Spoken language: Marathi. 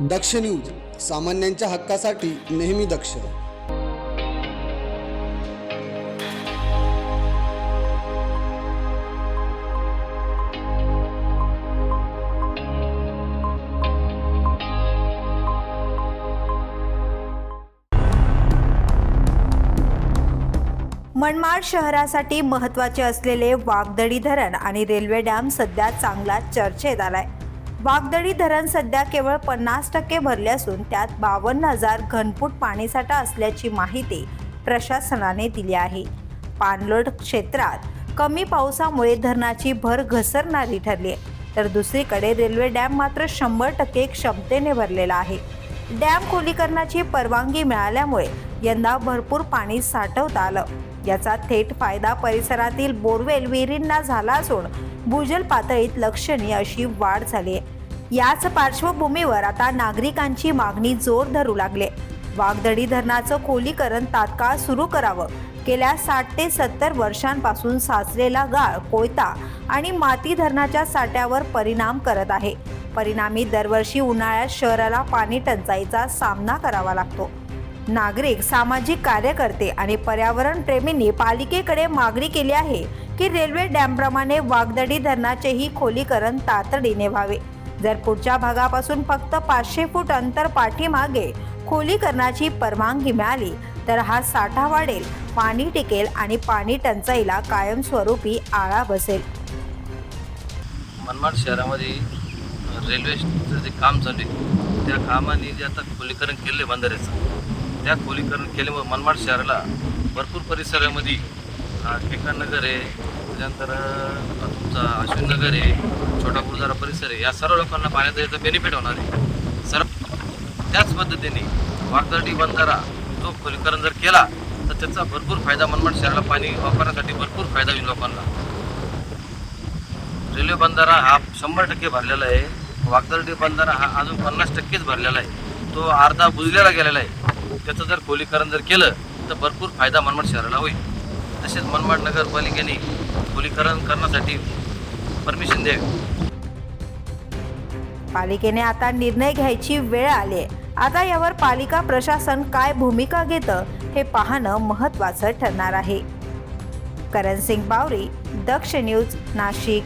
दक्ष न्यूज सामान्यांच्या हक्कासाठी नेहमी दक्ष. मनमाड शहरासाठी महत्त्वाचे असलेले वागदडी धरण आणि रेल्वे डॅम सध्या चांगला चर्चेत आलाय. वागदडी धरण सध्या केवळ पन्नास टक्के भरले असून त्यात बावन्न हजार घनफूट पाणीसाठा असल्याची माहिती प्रशासनाने दिली आहे. पाणलोट क्षेत्रात कमी पावसामुळे धरणाची भर घसरणारी ठरली आहे. तर दुसरीकडे रेल्वे डॅम मात्र शंभर टक्के क्षमतेने भरलेला आहे. डॅम खोलीकरणाची परवानगी मिळाल्यामुळे यंदा भरपूर पाणी साठवता आलं. याचा थेट फायदा परिसरातील बोरवेल विहिरींना झाला असून भूजल पातळीत लक्षणीय अशी वाढ झाली आहे. याच पार्श्वभूमीवर आता नागरिकांची मागणी जोर धरू लागले वागदडी धरणाचं खोलीकरण तात्काळ सुरू करावं. गेल्या साठ ते सत्तर वर्षांपासून साचलेला गाळ कोयता आणि माती धरणाच्या साठ्यावर परिणाम करत आहे. परिणामी दरवर्षी उन्हाळ्यात शहराला पाणी टंचाईचा सामना करावा लागतो. नागरिक सामाजिक कार्यकर्ते आणि पर्यावरण प्रेमींनी पालिकेकडे मागणी केली आहे की रेल्वे डॅमप्रमाणे वागदडी धरणाचेही खोलीकरण तातडीने व्हावे. जर पुढच्या भागापासून फक्त पाचशे फूट अंतर पाठीमागे खोलीकरणाची परवानगी मिळाली तर हा साठा वाढेल पाणी टिकेल आणि पाणी टंचाईला कायमस्वरूपी आळा बसेल. मनमाड शहरामध्ये रेल्वेचं जे काम चालू आहे त्या कामाने जे आता खोलीकरण केले बंधाऱ्याचं त्या खोलीकरण केल्यामुळे मनमाड शहराला भरपूर परिसरामध्ये अं, नगर आहे. त्याच्यानंतर तुमचा अश्विन नगर आहे छोटा गुरुद्वारा परिसर आहे. या सर्व लोकांना पाण्याचा याचा बेनिफिट होणार आहे. सर्व त्याच पद्धतीने वागदर्डी बंधारा तो खोलीकरण जर केला तर त्याचा भरपूर फायदा मनमाड शहराला पाणी वापरण्यासाठी भरपूर फायदा होईल लोकांना. रेल्वे बंधारा हा शंभर टक्के भरलेला आहे. वागदर्डी बंधारा हा अजून पन्नास टक्केच भरलेला आहे. तो अर्धा बुजलेला गेलेला आहे. त्याचं जर खोलीकरण जर केलं तर भरपूर फायदा मनमाड शहराला होईल. तसेच मनमाड नगरपालिकेने खोलीकरण करण्यासाठी परमिशन द्यावी. पालिकेने आता निर्णय घ्यायची वेळ आली आता यावर पालिका प्रशासन काय भूमिका घेतं हे पाहणं महत्वाचं ठरणार आहे. करण सिंग बावरी दक्ष न्यूज नाशिक.